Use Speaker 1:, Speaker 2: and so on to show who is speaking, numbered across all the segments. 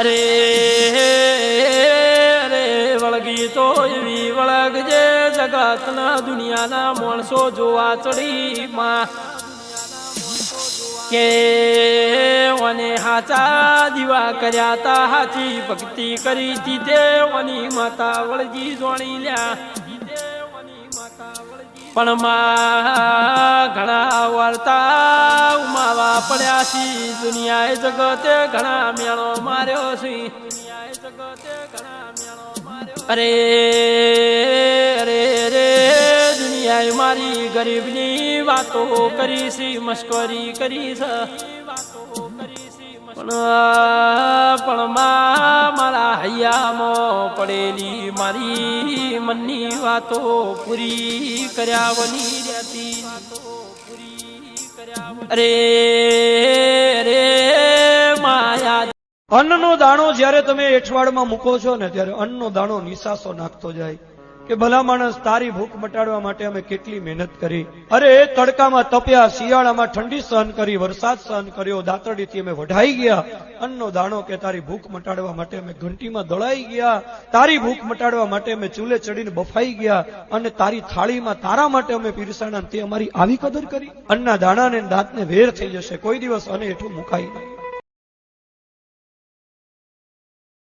Speaker 1: અરે અરે, વળગી તો એવી વળગજે જગતના દુનિયાના માણસો જોવા ચડી માં કે વને હાચા દીવા કર્યા તા, હાચી ભક્તિ કરી દીધે વની માતા વળગી જોણી લ્યા. પણ માં ઘણા વર્તા ઉમાવા પડ્યા છે દુનિયાએ જગતે ઘણા મેળો માર્યો છે અરે અરે રે દુનિયાએ મારી ગરીબની વાતો કરી છે મશ્કરી કરી છે પણ પણ મારા હૈયામાં પડેલી મારી મનની વાતો પૂરી કર્યા વની રહેતી અરે રે માયા.
Speaker 2: અન્નનો દાણો જ્યારે તમે એઠવાડમાં મૂકો છો ને, ત્યારે અન્નનો દાણો નિસાસો નાખતો જાય. કે ભલા માણસ તારી ભૂખ મટાડવા માટે અમે કેટલી મહેનત કરી. અરે તડકામાં તપ્યા, શિયાળામાં ઠંડી સહન કરી, વરસાદ સહન કર્યો, દાંતરડીથી અમે વઢાઈ ગયા. અન્નનો દાણો કે તારી ભૂખ મટાડવા માટે અમે ઘંટીમાં દળાઈ ગયા. તારી ભૂખ મટાડવા માટે અમે ચૂલે ચડીને બફાઈ ગયા. અને તારી થાળીમાં તારા માટે અમે પીરસાણા તે અમારી આવી કદર કરી. અન્નના દાણાને દાંતને વેર થઈ જશે. કોઈ દિવસ અને એઠું મુકાઈ નહીં.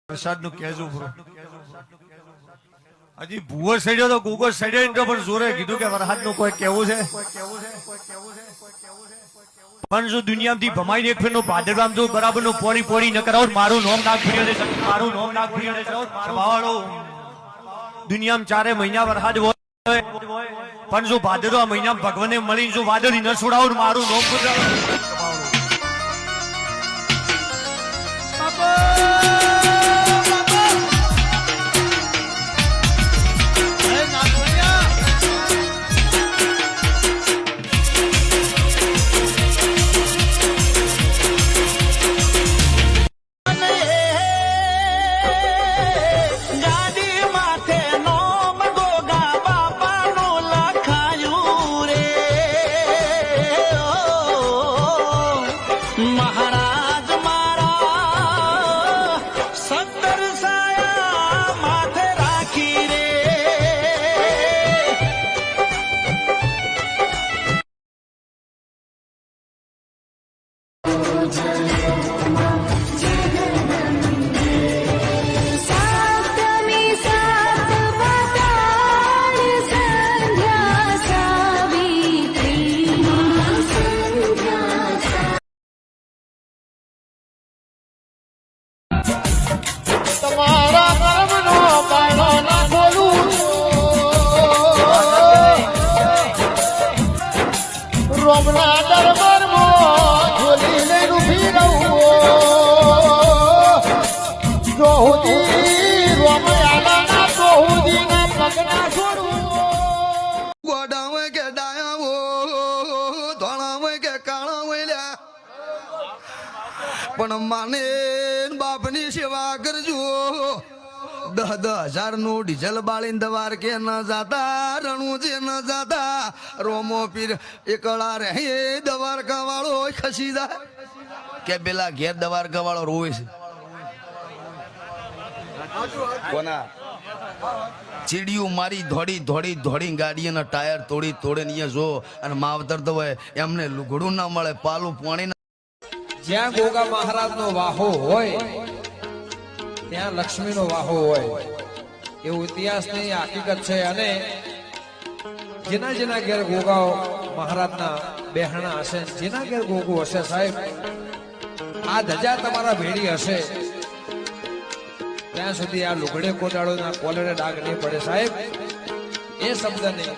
Speaker 3: પ્રસાદ કહેજો હજી ભૂવો સડ્યો તો ગુગો સડ્યો ને તો પણ જોરે કીધું કે વરસાદનું કોઈ કેવું છે? પણ જો દુનિયામાંથી ભમાઈને એક ફેરનો ભાદરવામ જો બરાબરનું પોણી પોણી ન કરાવો મારું નોમ નાખ ભીડ્યો મારું નોમ નાખ દુનિયામાં ચારે મહિના વરસાદ હોય પણ જો ભાદરવા મહિનામાં ભગવાને મળી જો વાદળી ન છોડાવો મારું નોમ
Speaker 4: રોમના
Speaker 5: કે ડાયા હો કે કાળા હોય પણ માને બાપની સેવા કરજો. દહ દહ હજારનું ડીઝલ બાળીને દવાર કે ન જાતા, રણું જે ન જાતા. રોમો પીર એકળા રહે દવાર દવારકા વાળો ખસી જાય. કે પેલા ઘેર દવાર કવાળો રોવે છે. કોના? ચીડિયું મારી ધોડી ધોડી ધોડી ગાડીના ટાયર તોડી, તોડે ને જો, અને માવતર તો હોય, એમને લુગડું ના મળે, પાલું પાણી ના
Speaker 6: જ્યાં ગોગા મહારાજનો વાહો હોય ત્યાં લક્ષ્મીનો વાહો હોય. એવું ઇતિહાસની હકીકત છે અને જેના જેના ઘેર ગોગાઓ મહારાજના બેહણા હશે, જેના ઘેર ગોગો હશે સાહેબ, આ ધજા તમારા ભેડી હશે. ત્યાં સુધી આ લુગડે કોટાળોના કોલરે ડાઘ નહીં પડે સાહેબ. એ શબ્દ નહીં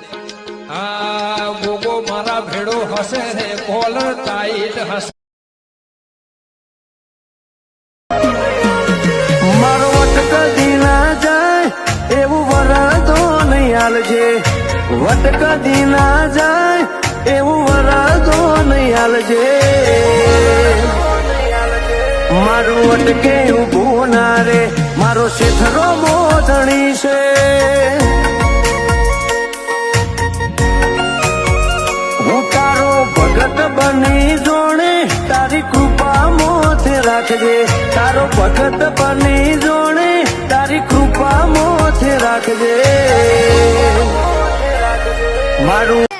Speaker 6: આ ગોગો મારા ભેડો હશે ને કોલર ટાઈટ હશે.
Speaker 4: કદી ના જાય એવું વરદો નહીં હાલજે વટ કદી ના જાય એવું વરદો નહીં હાલજે મારું વટકે ઊભું ના રે મારો શેઠરો મોજણી છે હું તારો ભગત બની જોણે તારી કૃપા મોથે રાખજે, તારો ભગત બની જોણે તારી કૃપા મોથે રાખજે. મારું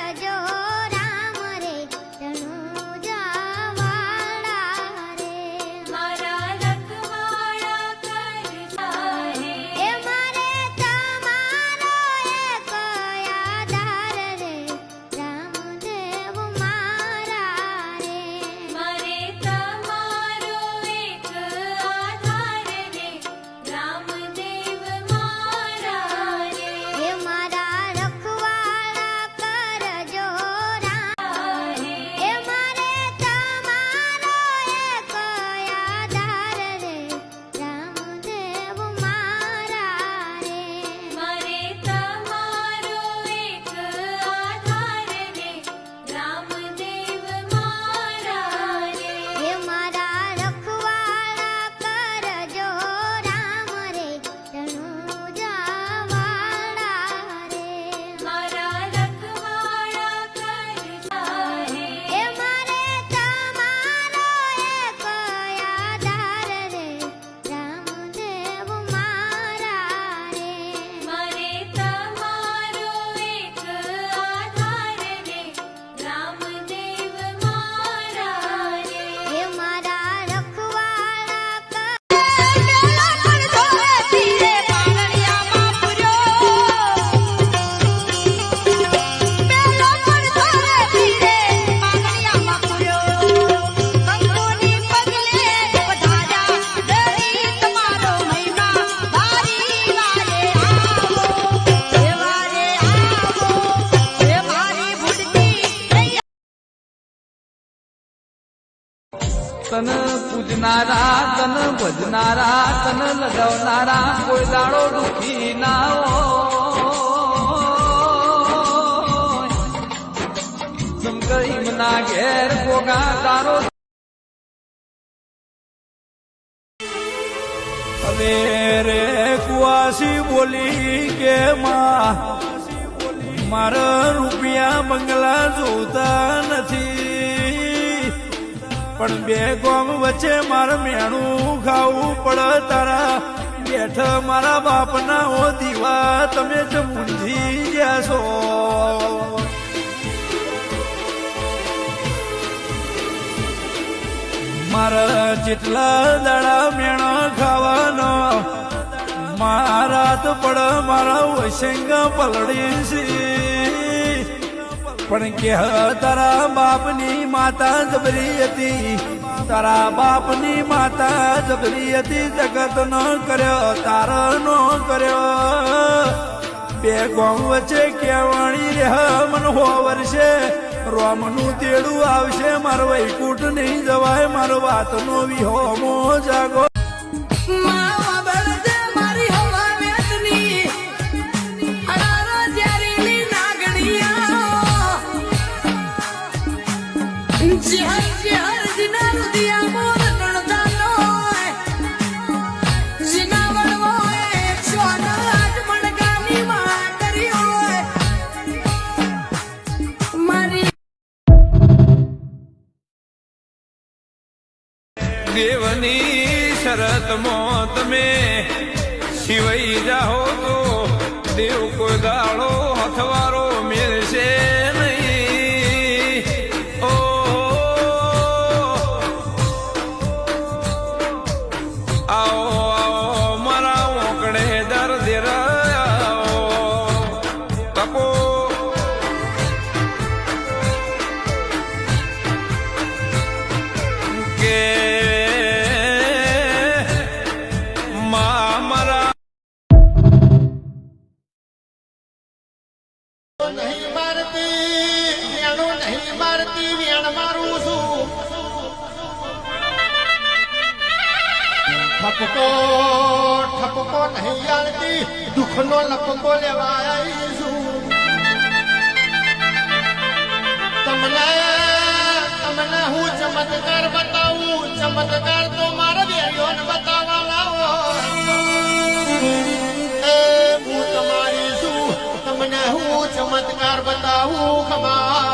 Speaker 7: તન પૂજનારા, તન ભજનારા, તન લગાવનારા, કોઈ દાડો દુખી ના ના ઘેર ભોગા તારો. હવે રે કુવાસી બોલી કે માં, મારા રૂપિયા બંગલા જોતા નથી. પણ બે ગોમ વચ્ચે મારે મેણું ખાવું પડે તારા. બેઠ મારા બાપના ઓ દીવા, તમે જ મૂંઝી ગયા છો. મારા જેટલા દાડા મેણો ખાવાનો, મારા તો પડ મારા વસંગ પલડી છે. પણ કે તારા બાપની માતા જબરી હતી. તારા બાપની માતા જબરી હતી, જગત નો કર્યો, તારો નો કર્યો. બે ગોમ વચ્ચે કેવાણી રે, મન હો વર્ષે રોમનું તેડું આવશે, મારો વૈકુટ નહીં જવાય, મારો વાતનો વિહોમો જાગો. શરતમાં તમે સિવાય જાઓ તો દેવ કોઈ દાડો
Speaker 8: ઠપકો ઠપકો નહીં જાણતી દુઃખનો લપકો લેવા તમને તમને હું ચમત્કાર બતાવું, ચમત્કાર તો મારા વેણિયોને બતાવવા લાવો. એ, હું તમારી છું, તમને હું ચમત્કાર બતાવું ખમા